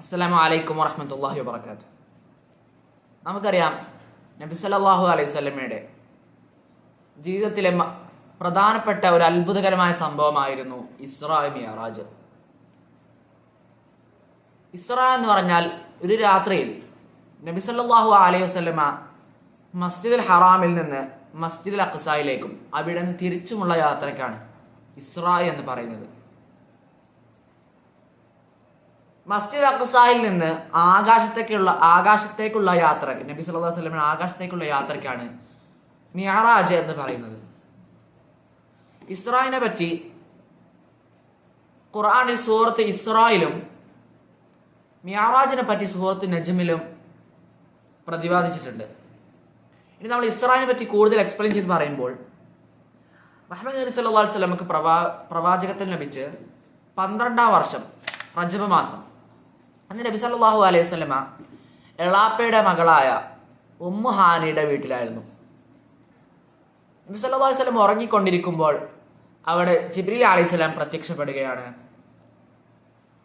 അസ്സലാമു അലൈക്കും വറഹമത്തല്ലാഹി വാബർക്കാത്തു നമുക്കറിയാം നബി സല്ലല്ലാഹു അലൈഹി സ്വലമയുടെ ജീവിതത്തിലെ പ്രധാനപ്പെട്ട ഒരു അത്ഭുതകരമായ സംഭവമായിരുന്നു ഇസ്രാ മിയറാജ് ഇസ്ര എന്ന് പറഞ്ഞാൽ ഒരു രാത്രിയിൽ നബി സല്ലാഹു അലൈഹി വസല്ലമ മസ്ജിദുൽ ഹറാമിൽ നിന്ന് മസ്ജിദുൽ അഖ്സായിലേക്കും അവിടെ നിന്ന് തിരിച്ചുമുള്ള യാത്രയ്ക്കാണ് ഇസ്ര എന്ന് പറയുന്നത്. മസ്ജിദ് അക്സായിൽ നിന്ന് ആകാശത്തേക്കുള്ള ആകാശത്തേക്കുള്ള യാത്ര നബി സല്ലല്ലാഹു അലൈഹി ആകാശത്തേക്കുള്ള യാത്രയ്ക്കാണ് മിയറാജ് എന്ന് പറയുന്നത്. ഇസ്രായിനെ പറ്റി ഖുർആനിൽ സൂറത്ത് ഇസ്രായിലും മിയാറാജിനെ പറ്റി സുഹൃത്ത് നജ്മിലും പ്രതിപാദിച്ചിട്ടുണ്ട്. ഇനി നമ്മൾ ഇസ്രായിനെ പറ്റി കൂടുതൽ എക്സ്പ്ലെയിൻ ചെയ്ത് പറയുമ്പോൾ മുഹമ്മദ് നബി സല്ലല്ലാഹു അലൈഹി വസല്ലമക്ക് പ്രവാ പ്രവാചകത്തിന് ലഭിച്ച് പന്ത്രണ്ടാം വർഷം റജബ് മാസം. അന്ന് നബി സല്ലല്ലാഹു അലൈഹി വസല്ലമ എളാപ്പയുടെ മകളായ ഉമ്മു ഹാനിയുടെ വീട്ടിലായിരുന്നു. നബി സല്ലല്ലാഹു അലൈഹി സ്വലം ഉറങ്ങിക്കൊണ്ടിരിക്കുമ്പോൾ അവിടെ ജിബ്രീൽ അലൈഹി സ്വലാം പ്രത്യക്ഷപ്പെടുകയാണ്.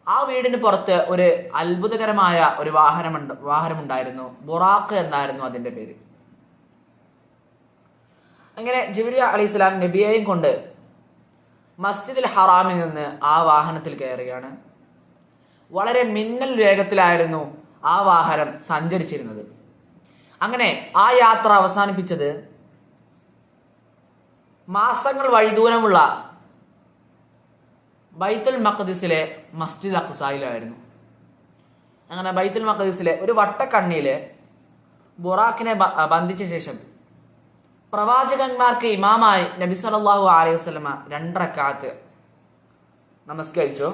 ആ വീടിന് പുറത്ത് ഒരു അത്ഭുതകരമായ ഒരു വാഹനമുണ്ട് വാഹനമുണ്ടായിരുന്നു. ബുറാഖ് എന്നായിരുന്നു അതിന്റെ പേര്. അങ്ങനെ ജിബ്രീൽ അലൈഹിസ്സലാം നബിയെയും കൊണ്ട് മസ്ജിദുൽ ഹറാമിൽ നിന്ന് ആ വാഹനത്തിൽ കയറുകയാണ്. വളരെ മിന്നൽ വേഗത്തിലായിരുന്നു ആ വാഹനം സഞ്ചരിച്ചിരുന്നത്. അങ്ങനെ ആ യാത്ര അവസാനിപ്പിച്ചത് മാസങ്ങൾ വഴിദൂരമുള്ള ബൈത്തുൽ മഖദിസിലെ മസ്ജിദ് അഖ്സായിലായിരുന്നു അങ്ങനെ ബൈത്തുൽ മഖദിസിലെ ഒരു വട്ടക്കണ്ണിയിൽ ബുറാഖിനെ ബന്ധിച്ച ശേഷം പ്രവാചകന്മാർക്ക് ഇമാമായി നബി സല്ലല്ലാഹു അലൈഹി വസല്ലമ രണ്ടറക്കാത്ത് നമസ്കരിച്ചു.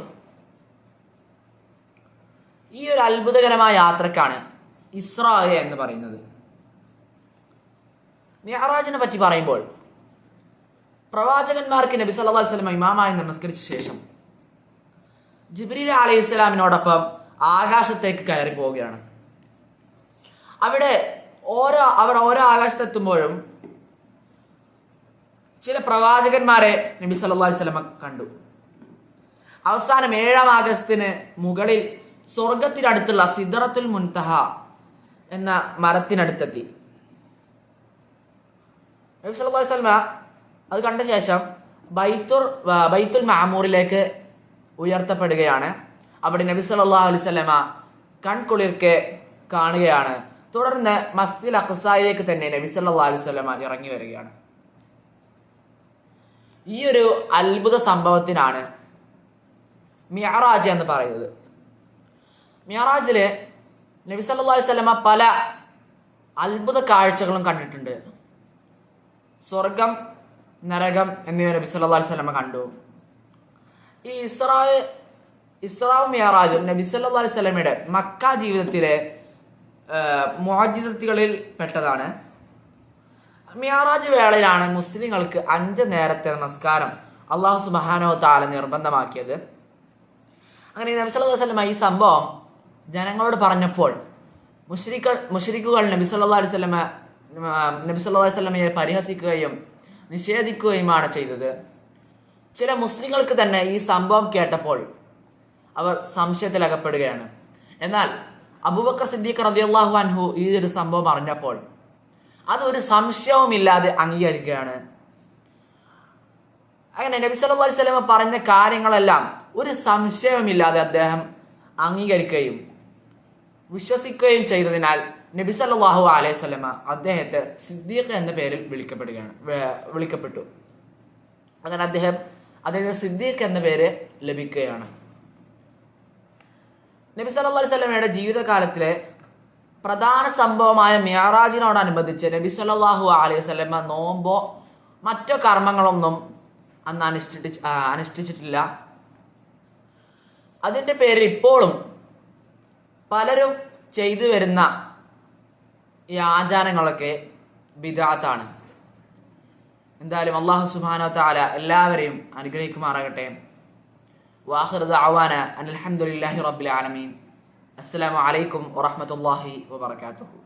ഈ ഒരു അത്ഭുതകരമായ യാത്രക്കാണ് ഇസ്രായ എന്ന് പറയുന്നത്. മിയറാജിനെ പറ്റി പറയുമ്പോൾ പ്രവാചകന്മാർക്ക് നബി അലൈഹി വസല്ലമ ഇമാമായി നമസ്കരിച്ച ശേഷം ജിബ്രീൽ അലൈഹി സ്വലാമിനോടൊപ്പം ആകാശത്തേക്ക് കയറി പോവുകയാണ്. അവിടെ ഓരോ അവർ ഓരോ ആകാശത്തെത്തുമ്പോഴും ചില പ്രവാചകന്മാരെ നബി സല്ലല്ലാഹു അലൈഹി വസല്ലമ കണ്ടു. അവസാനം ഏഴാം ആകാശത്തിന് മുകളിൽ സ്വർഗത്തിനടുത്തുള്ള സിദറത്തുൽ മുൻതഹ എന്ന മരത്തിനടുത്തെത്തി. നബി സല്ലല്ലാഹു അത് കണ്ട ശേഷം ബൈത്തുർ ബൈത്തുൽ മാമൂറിലേക്ക് ഉയർത്തപ്പെടുകയാണ്. അവിടെ നബി സല്ലല്ലാഹു അലൈഹി വസല്ലമ കൺകുളിർക്കെ കാണുകയാണ്. തുടർന്ന് മസ്ജിദ് അഖ്സായിലേക്ക് തന്നെ നബി സല്ലല്ലാഹു അലൈഹി വസല്ലമ ഇറങ്ങി വരികയാണ്. ഈ ഒരു അത്ഭുത സംഭവത്തിനാണ് മിയറാജ് എന്ന് പറയുന്നത്. മിയറാജിൽ നബി സല്ലല്ലാഹു അലൈഹി വസല്ലമ പല അത്ഭുത കാഴ്ചകളും കണ്ടിട്ടുണ്ട്. സ്വർഗം നരകം എന്നിവ നബി സല്ലല്ലാഹു അലൈഹി വസല്ലമ കണ്ടു. ഈ ഇസ്രാ ഇസ്രാവ് മിയറാജും നബി സല്ലല്ലാഹു അലൈഹി വസല്ലമയുടെ മക്ക ജീവിതത്തിലെ മോജിതത്തുകളിൽ പെട്ടതാണ്. മിയാറാജ് വേളയിലാണ് മുസ്ലിങ്ങൾക്ക് അഞ്ച് നേരത്തെ നമസ്കാരം അള്ളാഹു സുബാനോ താല നിർബന്ധമാക്കിയത്. അങ്ങനെ നബി സല്ലല്ലാഹു അലൈഹി വസല്ലമ ഈ സംഭവം ജനങ്ങളോട് പറഞ്ഞപ്പോൾ മുഷരിക്കൾ മുഷരിക്കുകൾ നബി അലൈഹി ആ, നബി സല്ലല്ലാഹു അലൈഹി വസല്ലമയെ പരിഹസിക്കുകയും നിഷേധിക്കുകയുമാണ് ചെയ്തത്. ചില മുസ്ലിങ്ങൾക്ക് തന്നെ ഈ സംഭവം കേട്ടപ്പോൾ അവർ സംശയത്തിൽ അകപ്പെടുകയാണ്. എന്നാൽ അബൂബക്കർ സിദ്ദീഖ് റളിയല്ലാഹു അൻഹു ഈ ഒരു സംഭവം അറിഞ്ഞപ്പോൾ അത് ഒരു സംശയവുമില്ലാതെ അംഗീകരിക്കുകയാണ്. അങ്ങനെ നബി സല്ലല്ലാഹു അലൈഹി പറഞ്ഞ കാര്യങ്ങളെല്ലാം ഒരു സംശയവുമില്ലാതെ അദ്ദേഹം അംഗീകരിക്കുകയും വിശ്വസിക്കുകയും ചെയ്തതിനാൽ നബി സല്ലല്ലാഹു അലൈഹി സ്വലമ അദ്ദേഹത്തെ സിദ്ദീഖ് എന്ന പേരിൽ വിളിക്കപ്പെടുകയാണ് വിളിക്കപ്പെട്ടു. അങ്ങനെ അദ്ദേഹം അദ്ദേഹത്തിന് സിദ്ദീഖ് എന്ന പേര് ലഭിക്കുകയാണ്. നബി സല്ലല്ലാഹു അലൈഹി സ്വലമയുടെ ജീവിതകാലത്തിലെ പ്രധാന സംഭവമായ മിയാറാജിനോടനുബന്ധിച്ച് നബി സല്ലല്ലാഹു അലൈഹി സ്വലമ നോമ്പോ മറ്റോ കർമ്മങ്ങളൊന്നും അന്ന് അനുഷ്ഠിച്ച് അനുഷ്ഠിച്ചിട്ടില്ല. അതിന്റെ പേര് ഇപ്പോഴും പലരും ചെയ്തു വരുന്ന ഈ ആചാരങ്ങളൊക്കെ ബിദാത്താണ്. എന്തായാലും അള്ളാഹു സുബാന താല എല്ലാവരെയും അനുഗ്രഹിക്കുമാറാകട്ടെ. വാഹിർ ആവാന അലഹമുല്ലാഹി റബ്ബിൽ ആലമീൻ. അസ്സലാമു അലൈക്കും വറഹ്മത്തുള്ളാഹി വബറകാതുഹു.